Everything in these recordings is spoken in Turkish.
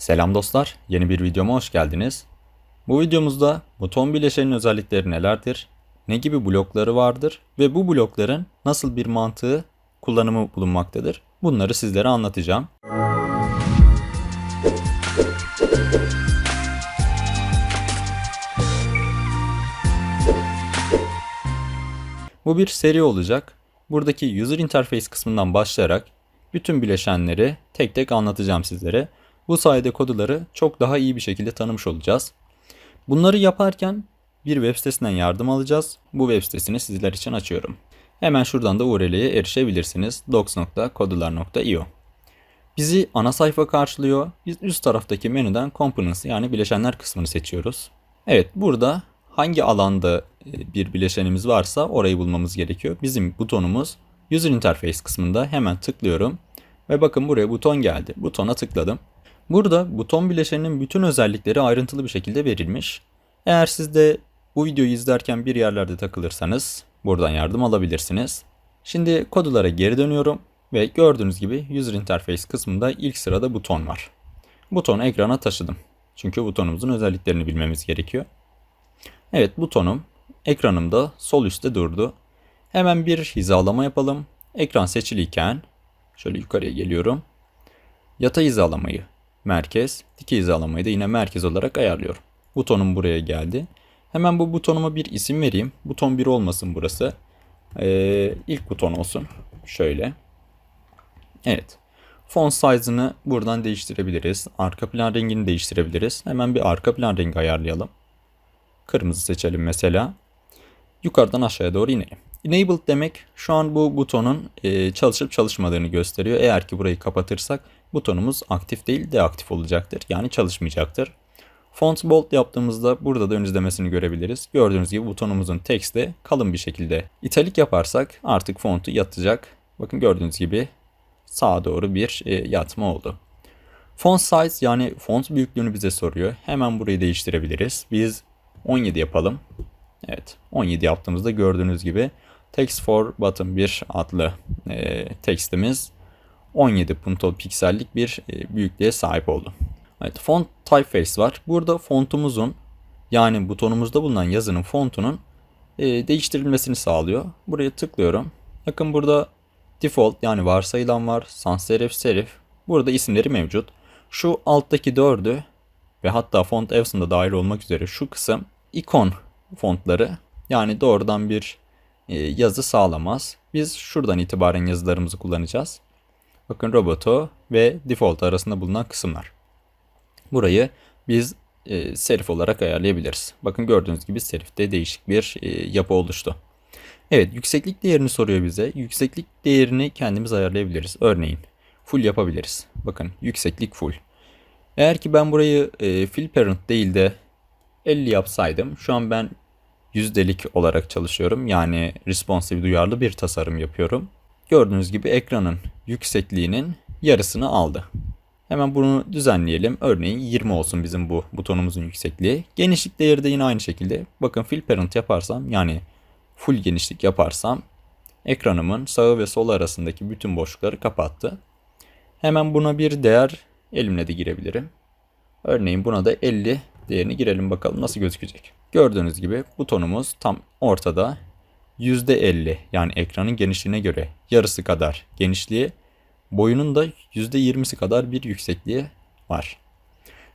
Selam dostlar, yeni bir videoma hoş geldiniz. Bu videomuzda buton bileşenin özellikleri nelerdir, ne gibi blokları vardır ve bu blokların nasıl bir mantığı, kullanımı bulunmaktadır bunları sizlere anlatacağım. Bu bir seri olacak. Buradaki user interface kısmından başlayarak bütün bileşenleri tek tek anlatacağım sizlere. Bu sayede koduları çok daha iyi bir şekilde tanımış olacağız. Bunları yaparken bir web sitesinden yardım alacağız. Bu web sitesini sizler için açıyorum. Hemen şuradan da URL'ye erişebilirsiniz. docs.kodular.io Bizi ana sayfa karşılıyor. Biz üst taraftaki menüden Components yani bileşenler kısmını seçiyoruz. Evet burada hangi alanda e, bir bileşenimiz varsa orayı bulmamız gerekiyor. Bizim butonumuz User Interface kısmında hemen tıklıyorum. Ve bakın buraya buton geldi. Butona tıkladım. Burada buton bileşeninin bütün özellikleri ayrıntılı bir şekilde verilmiş. Eğer siz de bu videoyu izlerken bir yerlerde takılırsanız buradan yardım alabilirsiniz. Şimdi kodulara geri dönüyorum ve gördüğünüz gibi User Interface kısmında ilk sırada buton var. Butonu ekrana taşıdım. Çünkü butonumuzun özelliklerini bilmemiz gerekiyor. Evet butonum ekranımda sol üstte durdu. Hemen bir hizalama yapalım. Ekran seçiliyken şöyle yukarıya geliyorum. Yatay hizalamayı merkez, dikey hizalamayı da yine merkez olarak ayarlıyorum. Butonum buraya geldi. Hemen bu butonuma bir isim vereyim. Buton 1 olmasın burası. Ee, ilk buton olsun. Şöyle. Evet. Font size'ını buradan değiştirebiliriz. Arka plan rengini değiştirebiliriz. Hemen bir arka plan rengi ayarlayalım. Kırmızı seçelim mesela. Yukarıdan aşağıya doğru inelim. Enabled demek şu an bu butonun e, çalışıp çalışmadığını gösteriyor. Eğer ki burayı kapatırsak butonumuz aktif değil deaktif olacaktır. Yani çalışmayacaktır. Font bold yaptığımızda burada da ön izlemesini görebiliriz. Gördüğünüz gibi butonumuzun teksti kalın bir şekilde italik yaparsak artık fontu yatacak. Bakın gördüğünüz gibi sağa doğru bir e, yatma oldu. Font size yani font büyüklüğünü bize soruyor. Hemen burayı değiştirebiliriz. Biz 17 yapalım. Evet 17 yaptığımızda gördüğünüz gibi Text for Button 1 adlı e, tekstimiz 17 puntal piksellik bir e, büyüklüğe sahip oldu. Evet font typeface var. Burada fontumuzun yani butonumuzda bulunan yazının fontunun e, değiştirilmesini sağlıyor. Buraya tıklıyorum. Bakın burada default yani varsayılan var. Sans serif serif. Burada isimleri mevcut. Şu alttaki dördü ve hatta font Evson'da dahil olmak üzere şu kısım ikon fontları yani doğrudan bir yazı sağlamaz. Biz şuradan itibaren yazılarımızı kullanacağız. Bakın roboto ve default arasında bulunan kısımlar. Burayı biz e, serif olarak ayarlayabiliriz. Bakın gördüğünüz gibi serifte değişik bir e, yapı oluştu. Evet yükseklik değerini soruyor bize. Yükseklik değerini kendimiz ayarlayabiliriz. Örneğin full yapabiliriz. Bakın yükseklik full. Eğer ki ben burayı e, fill parent değil de 50 yapsaydım şu an ben yüzdelik olarak çalışıyorum. Yani responsive duyarlı bir tasarım yapıyorum. Gördüğünüz gibi ekranın yüksekliğinin yarısını aldı. Hemen bunu düzenleyelim. Örneğin 20 olsun bizim bu butonumuzun yüksekliği. Genişlik değeri de yine aynı şekilde. Bakın fill parent yaparsam yani full genişlik yaparsam ekranımın sağı ve solu arasındaki bütün boşlukları kapattı. Hemen buna bir değer elimle de girebilirim. Örneğin buna da 50 değerini girelim bakalım nasıl gözükecek. Gördüğünüz gibi butonumuz tam ortada %50 yani ekranın genişliğine göre yarısı kadar genişliği, boyunun da %20'si kadar bir yüksekliği var.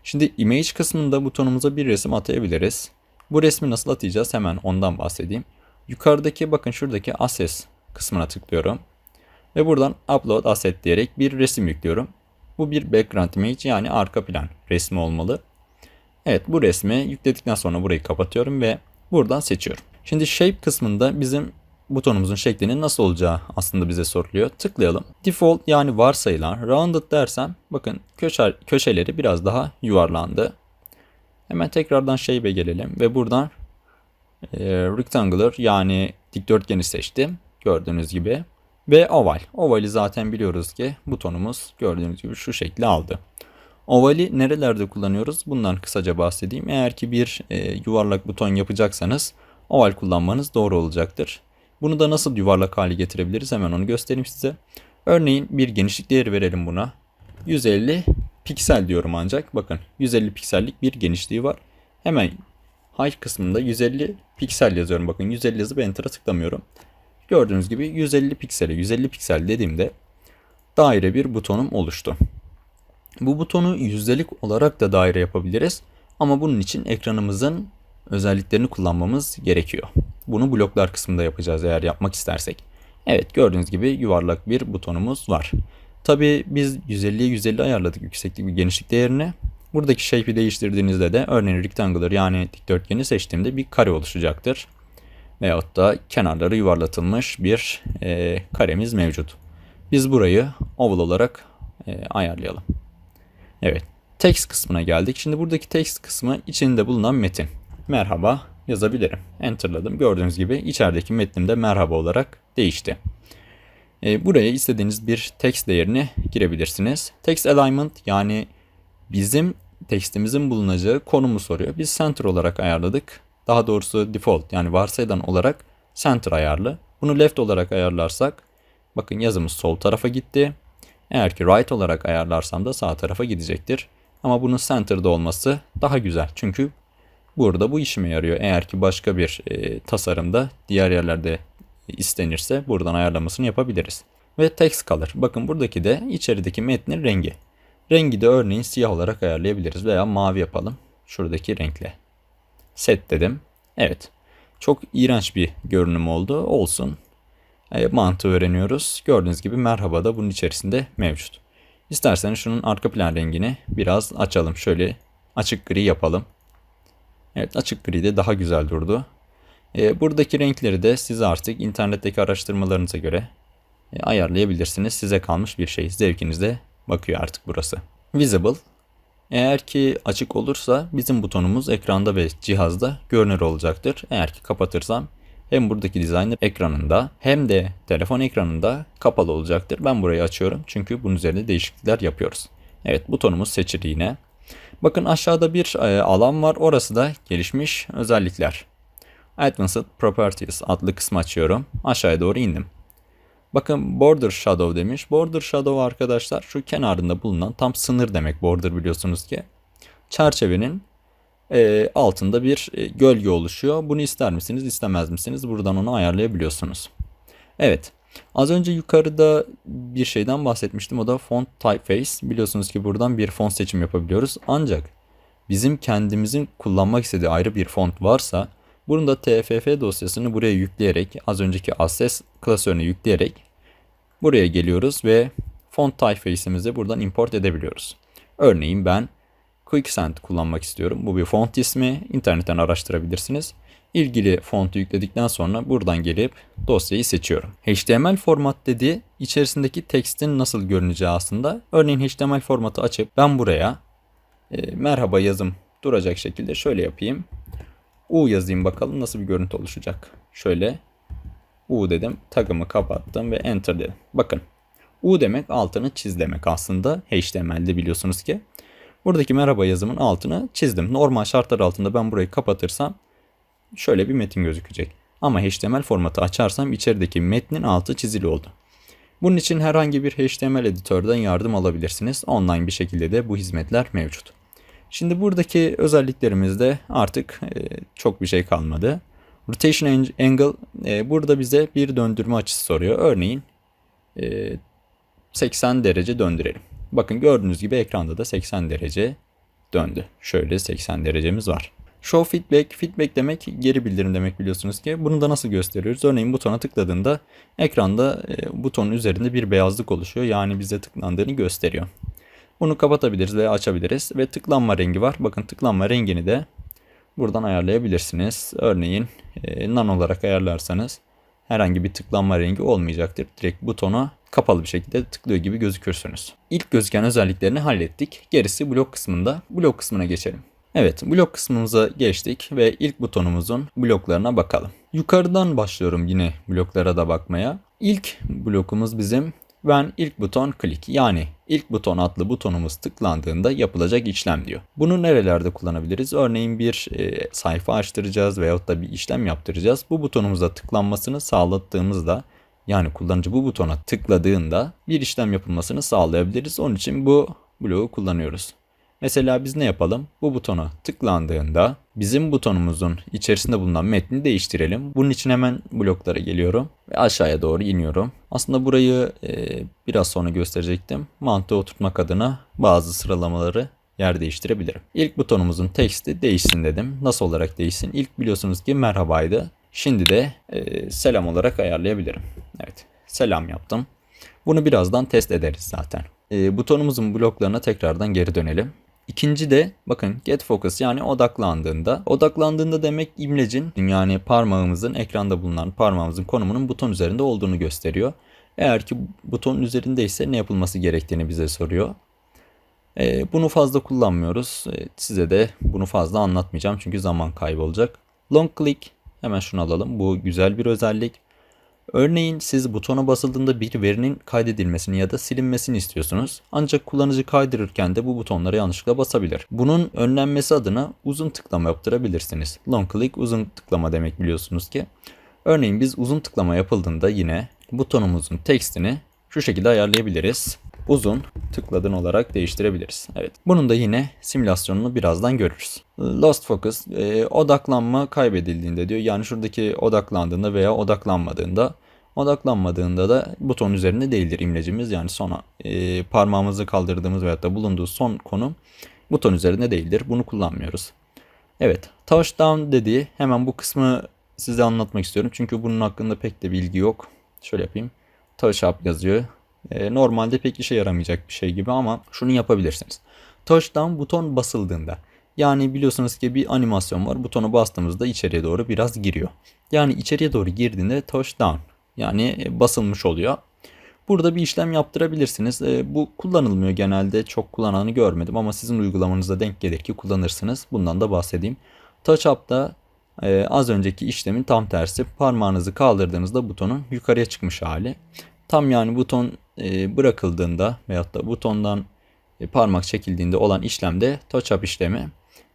Şimdi image kısmında butonumuza bir resim atayabiliriz. Bu resmi nasıl atacağız hemen ondan bahsedeyim. Yukarıdaki bakın şuradaki assets kısmına tıklıyorum. Ve buradan upload asset diyerek bir resim yüklüyorum. Bu bir background image yani arka plan resmi olmalı. Evet bu resmi yükledikten sonra burayı kapatıyorum ve buradan seçiyorum. Şimdi shape kısmında bizim butonumuzun şeklinin nasıl olacağı aslında bize soruluyor. Tıklayalım. Default yani varsayılan rounded dersem bakın köşe, köşeleri biraz daha yuvarlandı. Hemen tekrardan shape'e gelelim ve buradan e, rectangular yani dikdörtgeni seçtim. Gördüğünüz gibi. Ve oval. Ovali zaten biliyoruz ki butonumuz gördüğünüz gibi şu şekli aldı. Ovali nerelerde kullanıyoruz? Bundan kısaca bahsedeyim. Eğer ki bir e, yuvarlak buton yapacaksanız oval kullanmanız doğru olacaktır. Bunu da nasıl yuvarlak hale getirebiliriz hemen onu göstereyim size. Örneğin bir genişlik değeri verelim buna. 150 piksel diyorum ancak. Bakın 150 piksellik bir genişliği var. Hemen high kısmında 150 piksel yazıyorum. Bakın 150 yazıp enter'a tıklamıyorum. Gördüğünüz gibi 150 piksele 150 piksel dediğimde daire bir butonum oluştu. Bu butonu yüzdelik olarak da daire yapabiliriz. Ama bunun için ekranımızın özelliklerini kullanmamız gerekiyor. Bunu bloklar kısmında yapacağız eğer yapmak istersek. Evet gördüğünüz gibi yuvarlak bir butonumuz var. Tabi biz 150'ye 150 ayarladık yükseklik ve genişlik değerini. Buradaki shape'i değiştirdiğinizde de örneğin rectangular yani dikdörtgeni seçtiğimde bir kare oluşacaktır. Veyahut da kenarları yuvarlatılmış bir e, karemiz mevcut. Biz burayı oval olarak e, ayarlayalım. Evet text kısmına geldik. Şimdi buradaki text kısmı içinde bulunan metin. Merhaba yazabilirim. Enter'ladım. Gördüğünüz gibi içerideki metnim de merhaba olarak değişti. E, buraya istediğiniz bir text değerini girebilirsiniz. Text alignment yani bizim tekstimizin bulunacağı konumu soruyor. Biz center olarak ayarladık. Daha doğrusu default yani varsayılan olarak center ayarlı. Bunu left olarak ayarlarsak bakın yazımız sol tarafa gitti. Eğer ki right olarak ayarlarsam da sağ tarafa gidecektir. Ama bunun center'da olması daha güzel. Çünkü burada bu işime yarıyor. Eğer ki başka bir e, tasarımda diğer yerlerde istenirse buradan ayarlamasını yapabiliriz. Ve text color. Bakın buradaki de içerideki metnin rengi. Rengi de örneğin siyah olarak ayarlayabiliriz veya mavi yapalım. Şuradaki renkle. Set dedim. Evet. Çok iğrenç bir görünüm oldu. Olsun. E, mantığı öğreniyoruz. Gördüğünüz gibi merhaba da bunun içerisinde mevcut. İsterseniz şunun arka plan rengini biraz açalım. Şöyle açık gri yapalım. Evet açık gri de daha güzel durdu. E, buradaki renkleri de siz artık internetteki araştırmalarınıza göre e, ayarlayabilirsiniz. Size kalmış bir şey. Zevkinizde bakıyor artık burası. Visible. Eğer ki açık olursa bizim butonumuz ekranda ve cihazda görünür olacaktır. Eğer ki kapatırsam hem buradaki designer ekranında hem de telefon ekranında kapalı olacaktır. Ben burayı açıyorum çünkü bunun üzerinde değişiklikler yapıyoruz. Evet butonumuz seçili yine. Bakın aşağıda bir e, alan var. Orası da gelişmiş özellikler. Advanced Properties adlı kısmı açıyorum. Aşağıya doğru indim. Bakın border shadow demiş. Border shadow arkadaşlar şu kenarında bulunan tam sınır demek border biliyorsunuz ki. Çerçevenin e, altında bir e, gölge oluşuyor. Bunu ister misiniz istemez misiniz? Buradan onu ayarlayabiliyorsunuz. Evet. Az önce yukarıda bir şeyden bahsetmiştim. O da font typeface. Biliyorsunuz ki buradan bir font seçim yapabiliyoruz. Ancak bizim kendimizin kullanmak istediği ayrı bir font varsa bunun da TFF dosyasını buraya yükleyerek az önceki access klasörüne yükleyerek buraya geliyoruz ve font typeface'imizi buradan import edebiliyoruz. Örneğin ben Quicksand kullanmak istiyorum. Bu bir font ismi. İnternetten araştırabilirsiniz. İlgili fontu yükledikten sonra buradan gelip dosyayı seçiyorum. HTML format dediği içerisindeki tekstin nasıl görüneceği aslında. Örneğin HTML formatı açıp ben buraya e, merhaba yazım duracak şekilde şöyle yapayım. U yazayım bakalım nasıl bir görüntü oluşacak. Şöyle U dedim. Tagımı kapattım ve enter dedim. Bakın U demek altını çiz demek aslında. HTML'de biliyorsunuz ki. Buradaki merhaba yazımın altını çizdim. Normal şartlar altında ben burayı kapatırsam şöyle bir metin gözükecek. Ama HTML formatı açarsam içerideki metnin altı çizili oldu. Bunun için herhangi bir HTML editörden yardım alabilirsiniz. Online bir şekilde de bu hizmetler mevcut. Şimdi buradaki özelliklerimizde artık e, çok bir şey kalmadı. Rotation angle e, burada bize bir döndürme açısı soruyor. Örneğin e, 80 derece döndürelim. Bakın gördüğünüz gibi ekranda da 80 derece döndü. Şöyle 80 derecemiz var. Show feedback, feedback demek geri bildirim demek biliyorsunuz ki. Bunu da nasıl gösteriyoruz? Örneğin butona tıkladığında ekranda e, butonun üzerinde bir beyazlık oluşuyor. Yani bize tıklandığını gösteriyor. Bunu kapatabiliriz veya açabiliriz. Ve tıklanma rengi var. Bakın tıklanma rengini de buradan ayarlayabilirsiniz. Örneğin e, nan olarak ayarlarsanız herhangi bir tıklanma rengi olmayacaktır. Direkt butona kapalı bir şekilde tıklıyor gibi gözükürsünüz. İlk gözüken özelliklerini hallettik. Gerisi blok kısmında. Blok kısmına geçelim. Evet blok kısmımıza geçtik ve ilk butonumuzun bloklarına bakalım. Yukarıdan başlıyorum yine bloklara da bakmaya. İlk blokumuz bizim when ilk buton click yani ilk buton adlı butonumuz tıklandığında yapılacak işlem diyor. Bunu nerelerde kullanabiliriz? Örneğin bir e, sayfa açtıracağız veyahut da bir işlem yaptıracağız. Bu butonumuza tıklanmasını sağlattığımızda yani kullanıcı bu butona tıkladığında bir işlem yapılmasını sağlayabiliriz. Onun için bu bloğu kullanıyoruz. Mesela biz ne yapalım? Bu butona tıklandığında bizim butonumuzun içerisinde bulunan metni değiştirelim. Bunun için hemen bloklara geliyorum ve aşağıya doğru iniyorum. Aslında burayı e, biraz sonra gösterecektim. Mantığı oturtmak adına bazı sıralamaları yer değiştirebilirim. İlk butonumuzun teksti değişsin dedim. Nasıl olarak değişsin? İlk biliyorsunuz ki merhabaydı. Şimdi de e, selam olarak ayarlayabilirim. Evet selam yaptım. Bunu birazdan test ederiz zaten. E, butonumuzun bloklarına tekrardan geri dönelim. İkinci de bakın get focus yani odaklandığında. Odaklandığında demek imlecin yani parmağımızın ekranda bulunan parmağımızın konumunun buton üzerinde olduğunu gösteriyor. Eğer ki butonun üzerindeyse ne yapılması gerektiğini bize soruyor. Ee, bunu fazla kullanmıyoruz. Ee, size de bunu fazla anlatmayacağım çünkü zaman kaybolacak. Long click hemen şunu alalım. Bu güzel bir özellik. Örneğin siz butona basıldığında bir verinin kaydedilmesini ya da silinmesini istiyorsunuz. Ancak kullanıcı kaydırırken de bu butonlara yanlışlıkla basabilir. Bunun önlenmesi adına uzun tıklama yaptırabilirsiniz. Long click uzun tıklama demek biliyorsunuz ki. Örneğin biz uzun tıklama yapıldığında yine butonumuzun tekstini şu şekilde ayarlayabiliriz. Uzun tıkladın olarak değiştirebiliriz. Evet. Bunun da yine simülasyonunu birazdan görürüz. Lost focus e, odaklanma kaybedildiğinde diyor. Yani şuradaki odaklandığında veya odaklanmadığında odaklanmadığında da buton üzerinde değildir imlecimiz. Yani sona e, parmağımızı kaldırdığımız veyahut da bulunduğu son konum buton üzerinde değildir. Bunu kullanmıyoruz. Evet. Touchdown dediği hemen bu kısmı size anlatmak istiyorum. Çünkü bunun hakkında pek de bilgi yok. Şöyle yapayım. Touch up yazıyor. E, normalde pek işe yaramayacak bir şey gibi ama şunu yapabilirsiniz. Touchdown buton basıldığında yani biliyorsunuz ki bir animasyon var. Butonu bastığımızda içeriye doğru biraz giriyor. Yani içeriye doğru girdiğinde touchdown yani basılmış oluyor. Burada bir işlem yaptırabilirsiniz. E, bu kullanılmıyor genelde. Çok kullananı görmedim ama sizin uygulamanıza denk gelir ki kullanırsınız. Bundan da bahsedeyim. Touch Up'da e, az önceki işlemin tam tersi. Parmağınızı kaldırdığınızda butonun yukarıya çıkmış hali. Tam yani buton bırakıldığında veyahut da butondan e, parmak çekildiğinde olan işlemde touch up işlemi.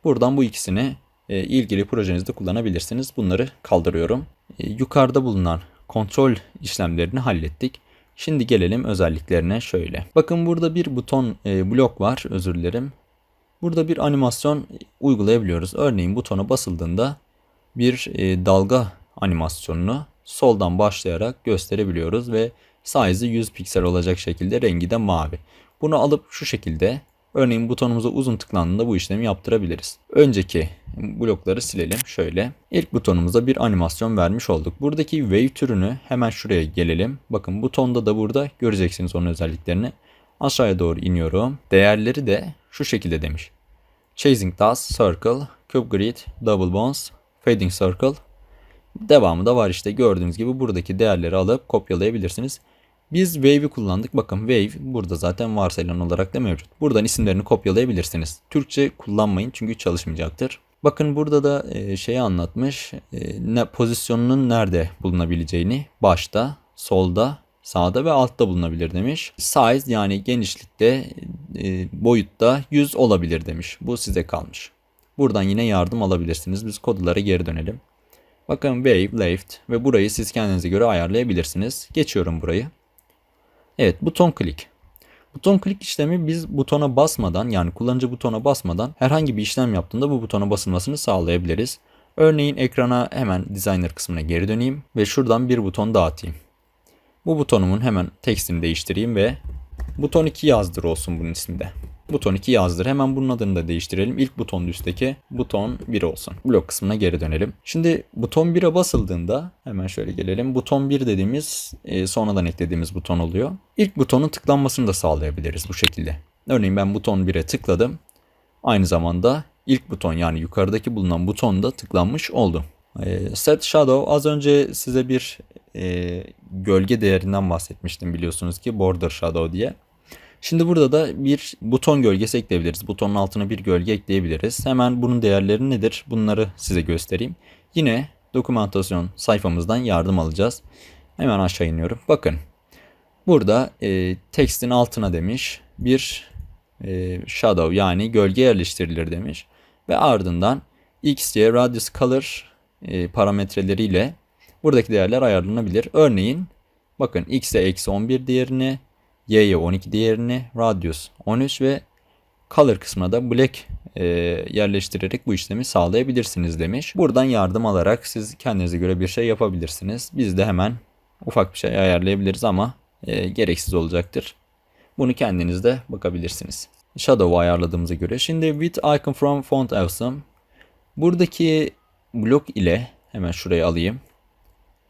Buradan bu ikisini e, ilgili projenizde kullanabilirsiniz. Bunları kaldırıyorum. Yukarıda bulunan kontrol işlemlerini hallettik. Şimdi gelelim özelliklerine şöyle. Bakın burada bir buton blok var özür dilerim. Burada bir animasyon uygulayabiliyoruz. Örneğin butona basıldığında bir dalga animasyonunu soldan başlayarak gösterebiliyoruz ve size'ı 100 piksel olacak şekilde rengi de mavi. Bunu alıp şu şekilde örneğin butonumuza uzun tıklandığında bu işlemi yaptırabiliriz. Önceki blokları silelim şöyle. İlk butonumuza bir animasyon vermiş olduk. Buradaki wave türünü hemen şuraya gelelim. Bakın butonda da burada göreceksiniz onun özelliklerini. Aşağıya doğru iniyorum. Değerleri de şu şekilde demiş. Chasing Task, Circle, Cube Grid, Double Bones, Fading Circle. Devamı da var işte gördüğünüz gibi buradaki değerleri alıp kopyalayabilirsiniz. Biz Wave'i kullandık. Bakın Wave burada zaten varsayılan olarak da mevcut. Buradan isimlerini kopyalayabilirsiniz. Türkçe kullanmayın çünkü çalışmayacaktır. Bakın burada da e, şeyi anlatmış. E, ne pozisyonunun nerede bulunabileceğini başta, solda, sağda ve altta bulunabilir demiş. Size yani genişlikte, e, boyutta 100 olabilir demiş. Bu size kalmış. Buradan yine yardım alabilirsiniz. Biz kodlara geri dönelim. Bakın wave, left ve burayı siz kendinize göre ayarlayabilirsiniz. Geçiyorum burayı. Evet buton klik. Buton klik işlemi biz butona basmadan yani kullanıcı butona basmadan herhangi bir işlem yaptığında bu butona basılmasını sağlayabiliriz. Örneğin ekrana hemen designer kısmına geri döneyim ve şuradan bir buton dağıtayım. Bu butonumun hemen tekstini değiştireyim ve buton 2 yazdır olsun bunun ismi. Buton 2 yazdır. Hemen bunun adını da değiştirelim. İlk butonun üstteki buton 1 olsun. Blok kısmına geri dönelim. Şimdi buton 1'e basıldığında hemen şöyle gelelim. Buton 1 dediğimiz e, sonradan eklediğimiz buton oluyor. İlk butonun tıklanmasını da sağlayabiliriz bu şekilde. Örneğin ben buton 1'e tıkladım. Aynı zamanda ilk buton yani yukarıdaki bulunan buton da tıklanmış oldu. E, set Shadow az önce size bir e, gölge değerinden bahsetmiştim biliyorsunuz ki Border Shadow diye. Şimdi burada da bir buton gölgesi ekleyebiliriz. Butonun altına bir gölge ekleyebiliriz. Hemen bunun değerleri nedir? Bunları size göstereyim. Yine dokümantasyon sayfamızdan yardım alacağız. Hemen aşağı iniyorum. Bakın burada e, tekstin altına demiş bir e, shadow yani gölge yerleştirilir demiş. Ve ardından x, y, radius, color e, parametreleriyle buradaki değerler ayarlanabilir. Örneğin bakın x'e eksi 11 değerini y'ye 12 değerini, radius 13 ve color kısmına da black e, yerleştirerek bu işlemi sağlayabilirsiniz demiş. Buradan yardım alarak siz kendinize göre bir şey yapabilirsiniz. Biz de hemen ufak bir şey ayarlayabiliriz ama e, gereksiz olacaktır. Bunu kendiniz de bakabilirsiniz. Shadow ayarladığımıza göre. Şimdi with icon from font awesome. Buradaki blok ile hemen şuraya alayım.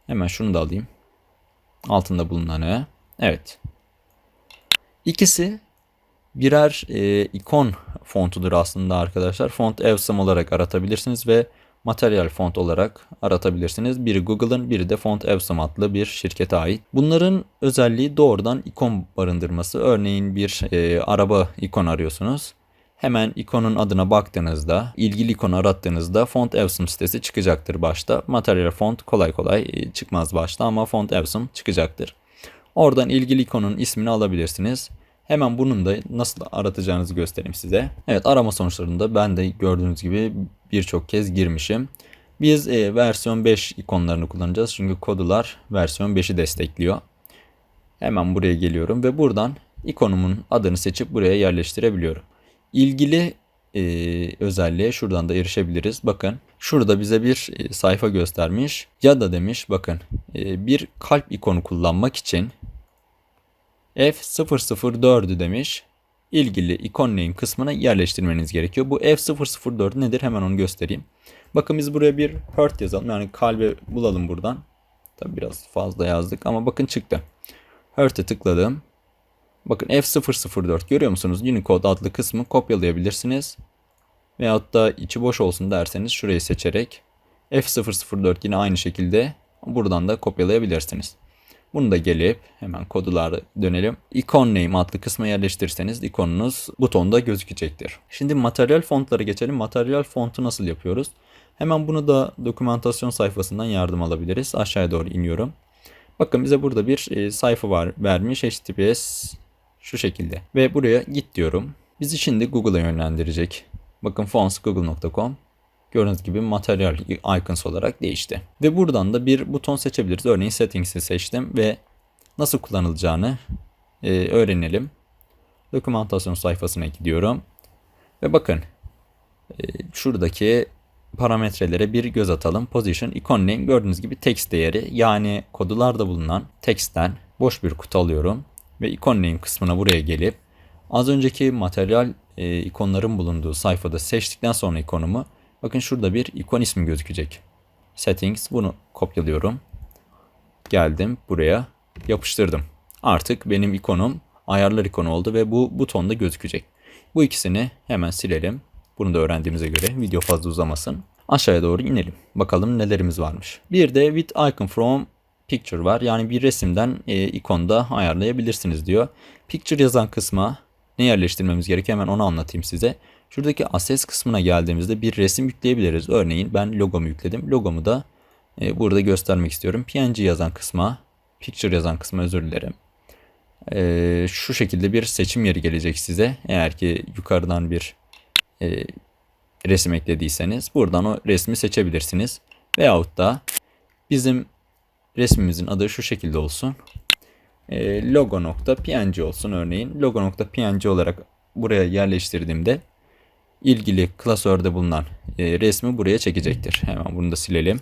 Hemen şunu da alayım. Altında bulunanı. Evet. İkisi birer e, ikon fontudur aslında arkadaşlar. Font Awesome olarak aratabilirsiniz ve Material Font olarak aratabilirsiniz. Biri Google'ın biri de Font Awesome adlı bir şirkete ait. Bunların özelliği doğrudan ikon barındırması. Örneğin bir e, araba ikon arıyorsunuz. Hemen ikonun adına baktığınızda, ilgili ikonu arattığınızda Font Awesome sitesi çıkacaktır başta. Material Font kolay kolay e, çıkmaz başta ama Font Awesome çıkacaktır. Oradan ilgili ikonun ismini alabilirsiniz. Hemen bunun da nasıl aratacağınızı göstereyim size. Evet arama sonuçlarında ben de gördüğünüz gibi birçok kez girmişim. Biz e, versiyon 5 ikonlarını kullanacağız. Çünkü kodular versiyon 5'i destekliyor. Hemen buraya geliyorum ve buradan ikonumun adını seçip buraya yerleştirebiliyorum. İlgili e, özelliğe şuradan da erişebiliriz. Bakın şurada bize bir e, sayfa göstermiş. Ya da demiş bakın e, bir kalp ikonu kullanmak için F004'ü demiş. İlgili icon name kısmına yerleştirmeniz gerekiyor. Bu F004 nedir? Hemen onu göstereyim. Bakın biz buraya bir heart yazalım. Yani kalbe bulalım buradan. Tabi biraz fazla yazdık ama bakın çıktı. Heart'e tıkladım. Bakın F004 görüyor musunuz? Unicode adlı kısmı kopyalayabilirsiniz. Veyahut da içi boş olsun derseniz şurayı seçerek F004 yine aynı şekilde buradan da kopyalayabilirsiniz. Bunu da gelip hemen kodulara dönelim. Icon name adlı kısma yerleştirirseniz ikonunuz butonda gözükecektir. Şimdi materyal fontlara geçelim. Materyal fontu nasıl yapıyoruz? Hemen bunu da dokümantasyon sayfasından yardım alabiliriz. Aşağıya doğru iniyorum. Bakın bize burada bir e, sayfa var vermiş HTTPS şu şekilde. Ve buraya git diyorum. Bizi şimdi Google'a yönlendirecek. Bakın fontsgoogle.com Gördüğünüz gibi materyal icons olarak değişti. Ve buradan da bir buton seçebiliriz. Örneğin settings'i seçtim ve nasıl kullanılacağını e, öğrenelim. Dokümantasyon sayfasına gidiyorum. Ve bakın e, şuradaki parametrelere bir göz atalım. Position, icon name gördüğünüz gibi text değeri yani kodularda bulunan text'ten boş bir kutu alıyorum. Ve icon name kısmına buraya gelip az önceki materyal e, ikonların bulunduğu sayfada seçtikten sonra ikonumu Bakın şurada bir ikon ismi gözükecek. Settings bunu kopyalıyorum. Geldim buraya yapıştırdım. Artık benim ikonum ayarlar ikonu oldu ve bu butonda gözükecek. Bu ikisini hemen silelim. Bunu da öğrendiğimize göre video fazla uzamasın. Aşağıya doğru inelim. Bakalım nelerimiz varmış. Bir de with icon from picture var. Yani bir resimden e, ikonda ayarlayabilirsiniz diyor. Picture yazan kısma ne yerleştirmemiz gerekiyor hemen onu anlatayım size. Şuradaki assets kısmına geldiğimizde bir resim yükleyebiliriz. Örneğin ben logomu yükledim. Logomu da e, burada göstermek istiyorum. PNG yazan kısma, picture yazan kısma özür dilerim. E, şu şekilde bir seçim yeri gelecek size. Eğer ki yukarıdan bir e, resim eklediyseniz buradan o resmi seçebilirsiniz. Veyahut da bizim resmimizin adı şu şekilde olsun. E, logo.png olsun örneğin. Logo.png olarak buraya yerleştirdiğimde ilgili klasörde bulunan e, resmi buraya çekecektir. Hemen bunu da silelim.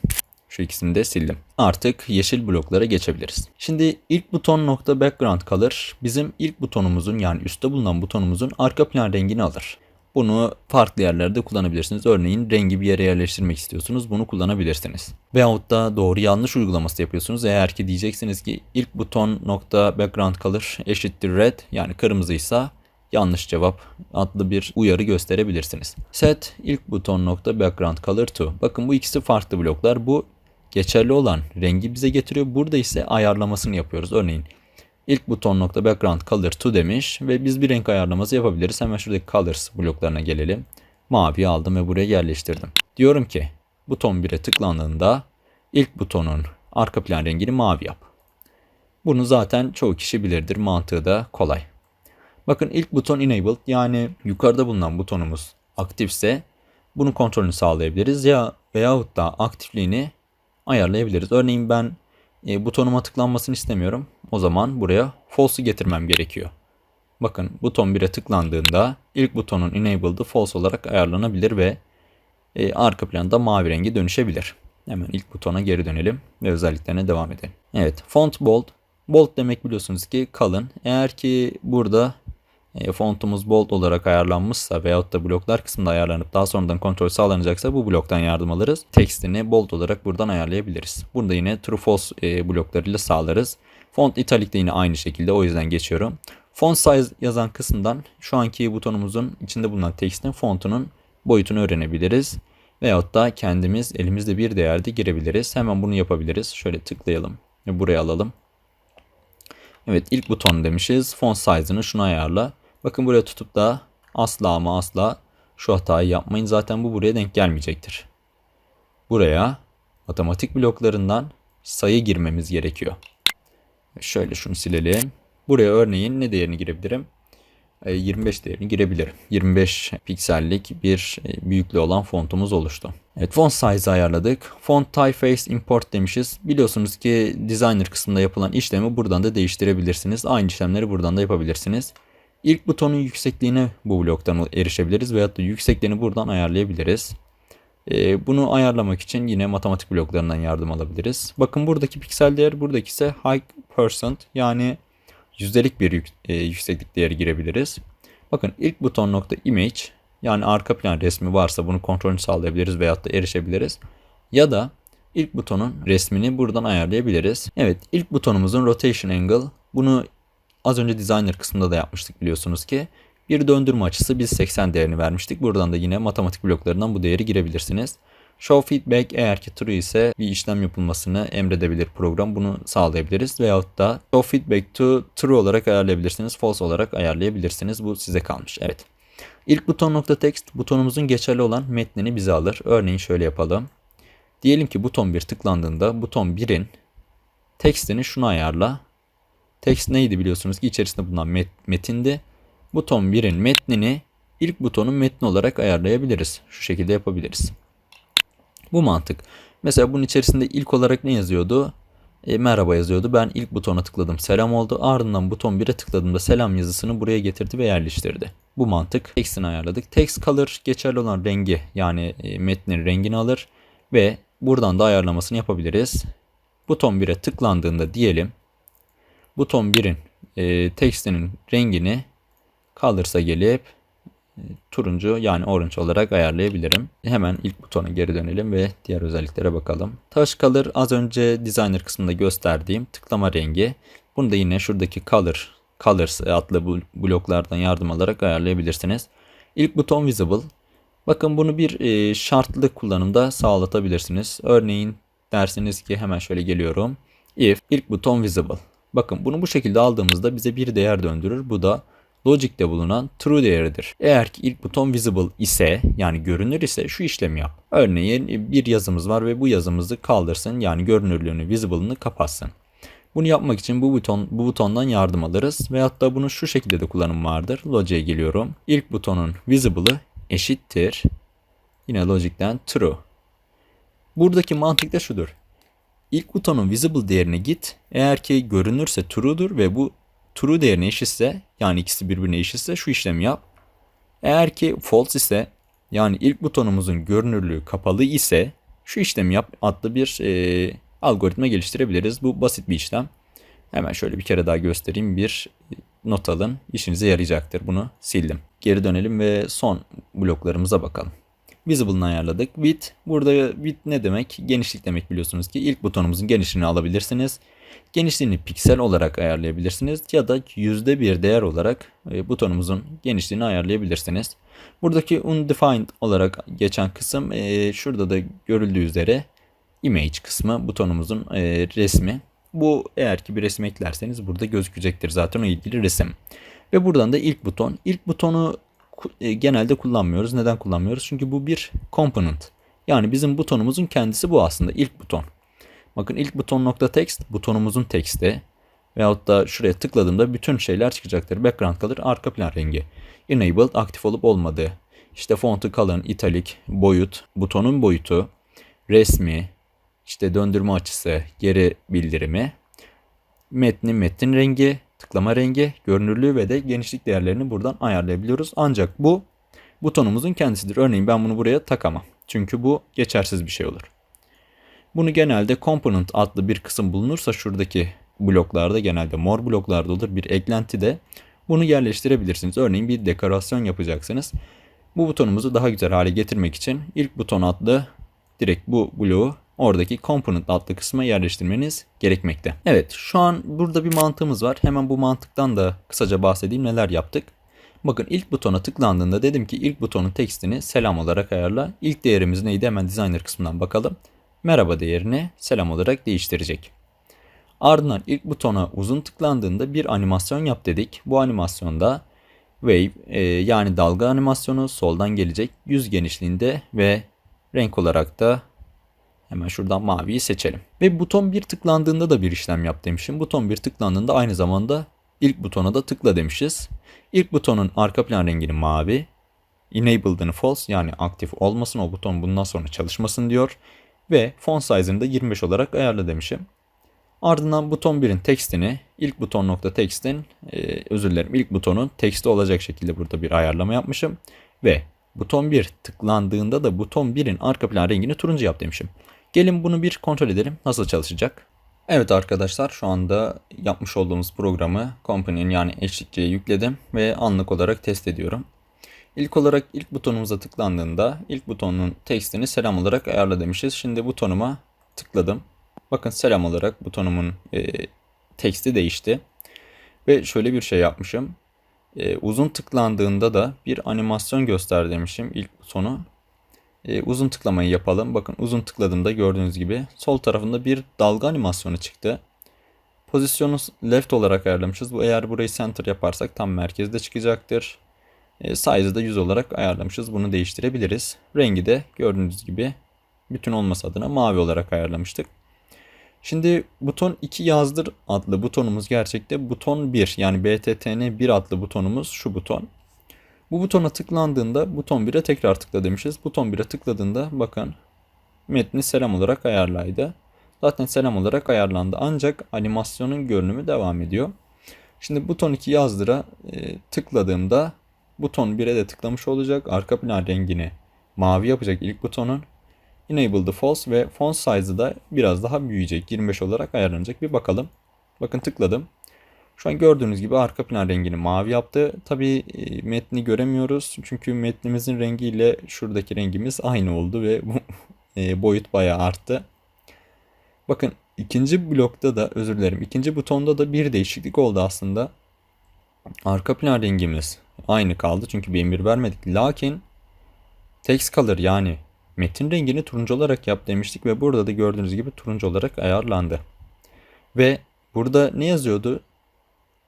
Şu ikisini de sildim. Artık yeşil bloklara geçebiliriz. Şimdi ilk buton nokta background kalır. Bizim ilk butonumuzun yani üstte bulunan butonumuzun arka plan rengini alır. Bunu farklı yerlerde kullanabilirsiniz. Örneğin rengi bir yere yerleştirmek istiyorsunuz. Bunu kullanabilirsiniz. Veyahut da doğru yanlış uygulaması yapıyorsunuz. Eğer ki diyeceksiniz ki ilk buton nokta background kalır eşittir red yani kırmızıysa yanlış cevap adlı bir uyarı gösterebilirsiniz. Set ilk buton nokta background color to. Bakın bu ikisi farklı bloklar. Bu geçerli olan rengi bize getiriyor. Burada ise ayarlamasını yapıyoruz. Örneğin ilk buton nokta background color to demiş ve biz bir renk ayarlaması yapabiliriz. Hemen şuradaki colors bloklarına gelelim. Mavi aldım ve buraya yerleştirdim. Diyorum ki buton 1'e tıklandığında ilk butonun arka plan rengini mavi yap. Bunu zaten çoğu kişi bilirdir. Mantığı da kolay. Bakın ilk buton enabled yani yukarıda bulunan butonumuz aktifse bunun kontrolünü sağlayabiliriz ya veyahut da aktifliğini ayarlayabiliriz. Örneğin ben e, butonuma tıklanmasını istemiyorum. O zaman buraya false'u getirmem gerekiyor. Bakın buton 1'e tıklandığında ilk butonun enabled'ı false olarak ayarlanabilir ve e, arka planda mavi rengi dönüşebilir. Hemen ilk butona geri dönelim ve özelliklerine devam edelim. Evet font bold. Bold demek biliyorsunuz ki kalın. Eğer ki burada e, fontumuz bold olarak ayarlanmışsa veyahut da bloklar kısmında ayarlanıp daha sonradan kontrol sağlanacaksa bu bloktan yardım alırız. Tekstini bold olarak buradan ayarlayabiliriz. Burada yine true false e, bloklarıyla sağlarız. Font italik de yine aynı şekilde o yüzden geçiyorum. Font size yazan kısımdan şu anki butonumuzun içinde bulunan tekstin fontunun boyutunu öğrenebiliriz. Veyahut da kendimiz elimizde bir değerde girebiliriz. Hemen bunu yapabiliriz. Şöyle tıklayalım ve buraya alalım. Evet ilk buton demişiz. Font size'ını şuna ayarla. Bakın buraya tutup da asla ama asla şu hatayı yapmayın. Zaten bu buraya denk gelmeyecektir. Buraya matematik bloklarından sayı girmemiz gerekiyor. Şöyle şunu silelim. Buraya örneğin ne değerini girebilirim? 25 değerini girebilirim. 25 piksellik bir e, büyüklüğü olan fontumuz oluştu. Evet font size ayarladık. Font typeface import demişiz. Biliyorsunuz ki designer kısmında yapılan işlemi buradan da değiştirebilirsiniz. Aynı işlemleri buradan da yapabilirsiniz. İlk butonun yüksekliğine bu bloktan erişebiliriz veyahut da yüksekliğini buradan ayarlayabiliriz. Ee, bunu ayarlamak için yine matematik bloklarından yardım alabiliriz. Bakın buradaki piksel değer buradaki ise high percent yani yüzdelik bir yük, e, yükseklik değeri girebiliriz. Bakın ilk buton nokta image yani arka plan resmi varsa bunu kontrolünü sağlayabiliriz veyahut da erişebiliriz. Ya da ilk butonun resmini buradan ayarlayabiliriz. Evet ilk butonumuzun rotation angle bunu az önce designer kısmında da yapmıştık biliyorsunuz ki. Bir döndürme açısı biz 80 değerini vermiştik. Buradan da yine matematik bloklarından bu değeri girebilirsiniz. Show feedback eğer ki true ise bir işlem yapılmasını emredebilir program. Bunu sağlayabiliriz. Veyahut da show feedback to true olarak ayarlayabilirsiniz. False olarak ayarlayabilirsiniz. Bu size kalmış. Evet. İlk buton nokta text butonumuzun geçerli olan metnini bize alır. Örneğin şöyle yapalım. Diyelim ki buton 1 tıklandığında buton 1'in tekstini şuna ayarla. Text neydi biliyorsunuz ki içerisinde bulunan met metindi. Buton 1'in metnini ilk butonun metni olarak ayarlayabiliriz. Şu şekilde yapabiliriz. Bu mantık. Mesela bunun içerisinde ilk olarak ne yazıyordu? E, merhaba yazıyordu. Ben ilk butona tıkladım. Selam oldu. Ardından buton 1'e tıkladığımda selam yazısını buraya getirdi ve yerleştirdi. Bu mantık. Text'ini ayarladık. Text color geçerli olan rengi yani e, metnin rengini alır ve buradan da ayarlamasını yapabiliriz. Buton 1'e tıklandığında diyelim buton 1'in e, tekstinin rengini kalırsa gelip e, turuncu yani orange olarak ayarlayabilirim. Hemen ilk butona geri dönelim ve diğer özelliklere bakalım. Touch Color az önce designer kısmında gösterdiğim tıklama rengi. Bunu da yine şuradaki Color, Colors adlı bloklardan yardım alarak ayarlayabilirsiniz. İlk buton Visible. Bakın bunu bir e, şartlı kullanımda sağlatabilirsiniz. Örneğin dersiniz ki hemen şöyle geliyorum. If ilk buton Visible. Bakın bunu bu şekilde aldığımızda bize bir değer döndürür. Bu da Logic'te bulunan true değeridir. Eğer ki ilk buton visible ise yani görünür ise şu işlemi yap. Örneğin bir yazımız var ve bu yazımızı kaldırsın yani görünürlüğünü visible'ını kapatsın. Bunu yapmak için bu buton bu butondan yardım alırız veyahut da bunu şu şekilde de kullanım vardır. Logic'e geliyorum. İlk butonun visible'ı eşittir. Yine Logic'ten true. Buradaki mantık da şudur. İlk butonun visible değerine git. Eğer ki görünürse true'dur ve bu true değerine eşitse yani ikisi birbirine eşitse şu işlemi yap. Eğer ki false ise yani ilk butonumuzun görünürlüğü kapalı ise şu işlemi yap adlı bir e, algoritma geliştirebiliriz. Bu basit bir işlem. Hemen şöyle bir kere daha göstereyim. Bir not alın. İşinize yarayacaktır. Bunu sildim. Geri dönelim ve son bloklarımıza bakalım. Visible'ını ayarladık. Width. Burada width ne demek? Genişlik demek biliyorsunuz ki. ilk butonumuzun genişliğini alabilirsiniz. Genişliğini piksel olarak ayarlayabilirsiniz ya da yüzde bir değer olarak e, butonumuzun genişliğini ayarlayabilirsiniz. Buradaki undefined olarak geçen kısım e, şurada da görüldüğü üzere image kısmı butonumuzun e, resmi. Bu eğer ki bir resim eklerseniz burada gözükecektir zaten o ilgili resim. Ve buradan da ilk buton. İlk butonu genelde kullanmıyoruz. Neden kullanmıyoruz? Çünkü bu bir component. Yani bizim butonumuzun kendisi bu aslında ilk buton. Bakın ilk buton nokta text butonumuzun teksti. Veyahut da şuraya tıkladığımda bütün şeyler çıkacaktır. Background kalır, arka plan rengi. Enabled aktif olup olmadığı. İşte fontu kalın, italik, boyut, butonun boyutu, resmi, işte döndürme açısı, geri bildirimi, metnin metin rengi tıklama rengi, görünürlüğü ve de genişlik değerlerini buradan ayarlayabiliyoruz. Ancak bu butonumuzun kendisidir. Örneğin ben bunu buraya takamam. Çünkü bu geçersiz bir şey olur. Bunu genelde component adlı bir kısım bulunursa şuradaki bloklarda genelde mor bloklarda olur bir eklenti de bunu yerleştirebilirsiniz. Örneğin bir dekorasyon yapacaksınız. Bu butonumuzu daha güzel hale getirmek için ilk buton adlı direkt bu bloğu oradaki component adlı kısma yerleştirmeniz gerekmekte. Evet şu an burada bir mantığımız var. Hemen bu mantıktan da kısaca bahsedeyim neler yaptık. Bakın ilk butona tıklandığında dedim ki ilk butonun tekstini selam olarak ayarla. İlk değerimiz neydi hemen designer kısmından bakalım. Merhaba değerini selam olarak değiştirecek. Ardından ilk butona uzun tıklandığında bir animasyon yap dedik. Bu animasyonda wave e, yani dalga animasyonu soldan gelecek yüz genişliğinde ve renk olarak da hemen şuradan maviyi seçelim. Ve buton bir tıklandığında da bir işlem yap demişim. Buton bir tıklandığında aynı zamanda ilk butona da tıkla demişiz. İlk butonun arka plan rengini mavi. Enabled'ını false yani aktif olmasın o buton bundan sonra çalışmasın diyor. Ve font size'ını da 25 olarak ayarla demişim. Ardından buton 1'in tekstini ilk buton nokta tekstin e, özür dilerim ilk butonun teksti olacak şekilde burada bir ayarlama yapmışım. Ve buton 1 tıklandığında da buton 1'in arka plan rengini turuncu yap demişim. Gelin bunu bir kontrol edelim nasıl çalışacak. Evet arkadaşlar şu anda yapmış olduğumuz programı Company'nin yani eşlikçiye yükledim ve anlık olarak test ediyorum. İlk olarak ilk butonumuza tıklandığında ilk butonun tekstini selam olarak ayarla demişiz. Şimdi butonuma tıkladım. Bakın selam olarak butonumun e, teksti değişti. Ve şöyle bir şey yapmışım. E, uzun tıklandığında da bir animasyon göster demişim ilk butonu. E, uzun tıklamayı yapalım. Bakın uzun tıkladığımda gördüğünüz gibi sol tarafında bir dalga animasyonu çıktı. Pozisyonu left olarak ayarlamışız. Bu eğer burayı center yaparsak tam merkezde çıkacaktır. E, size'ı da 100 olarak ayarlamışız. Bunu değiştirebiliriz. Rengi de gördüğünüz gibi bütün olması adına mavi olarak ayarlamıştık. Şimdi buton 2 yazdır adlı butonumuz gerçekte buton 1 yani BTTN 1 adlı butonumuz şu buton. Bu butona tıklandığında buton 1'e tekrar tıkla demişiz. Buton 1'e tıkladığında bakın metni selam olarak ayarlaydı. Zaten selam olarak ayarlandı ancak animasyonun görünümü devam ediyor. Şimdi buton 2 yazdıra e, tıkladığımda buton 1'e de tıklamış olacak. Arka plan rengini mavi yapacak ilk butonun. Enable the false ve font size'ı da biraz daha büyüyecek. 25 olarak ayarlanacak. Bir bakalım. Bakın tıkladım. Şu an gördüğünüz gibi arka plan rengini mavi yaptı. Tabi e, metni göremiyoruz. Çünkü metnimizin rengiyle şuradaki rengimiz aynı oldu ve bu e, boyut bayağı arttı. Bakın ikinci blokta da özür dilerim. ikinci butonda da bir değişiklik oldu aslında. Arka plan rengimiz aynı kaldı çünkü bir emir vermedik. Lakin text color yani metin rengini turuncu olarak yap demiştik ve burada da gördüğünüz gibi turuncu olarak ayarlandı. Ve burada ne yazıyordu?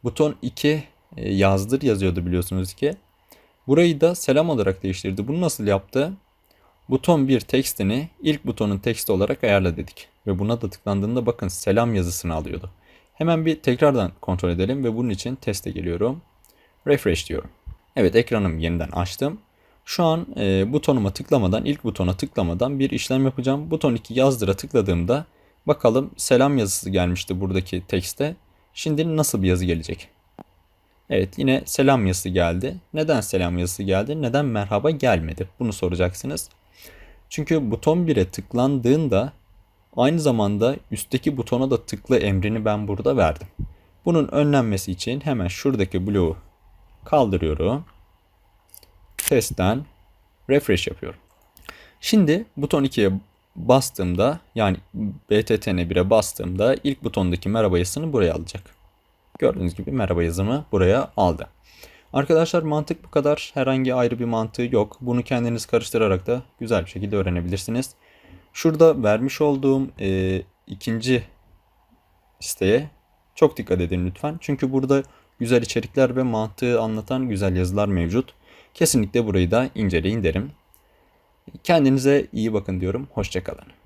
Buton 2 e, yazdır yazıyordu biliyorsunuz ki. Burayı da selam olarak değiştirdi. Bunu nasıl yaptı? Buton 1 tekstini ilk butonun teksti olarak ayarla dedik. Ve buna da tıklandığında bakın selam yazısını alıyordu. Hemen bir tekrardan kontrol edelim ve bunun için teste geliyorum. Refresh diyorum. Evet ekranımı yeniden açtım. Şu an e, butonuma tıklamadan, ilk butona tıklamadan bir işlem yapacağım. Buton 2 yazdıra tıkladığımda bakalım selam yazısı gelmişti buradaki tekste. Şimdi nasıl bir yazı gelecek? Evet yine selam yazısı geldi. Neden selam yazısı geldi? Neden merhaba gelmedi? Bunu soracaksınız. Çünkü buton 1'e tıklandığında aynı zamanda üstteki butona da tıkla emrini ben burada verdim. Bunun önlenmesi için hemen şuradaki bloğu kaldırıyorum. Testten refresh yapıyorum. Şimdi buton 2'ye bastığımda yani BTTN 1'e bastığımda ilk butondaki merhaba yazısını buraya alacak. Gördüğünüz gibi merhaba yazımı buraya aldı. Arkadaşlar mantık bu kadar. Herhangi ayrı bir mantığı yok. Bunu kendiniz karıştırarak da güzel bir şekilde öğrenebilirsiniz. Şurada vermiş olduğum e, ikinci siteye çok dikkat edin lütfen. Çünkü burada güzel içerikler ve mantığı anlatan güzel yazılar mevcut. Kesinlikle burayı da inceleyin derim. Kendinize iyi bakın diyorum. Hoşçakalın.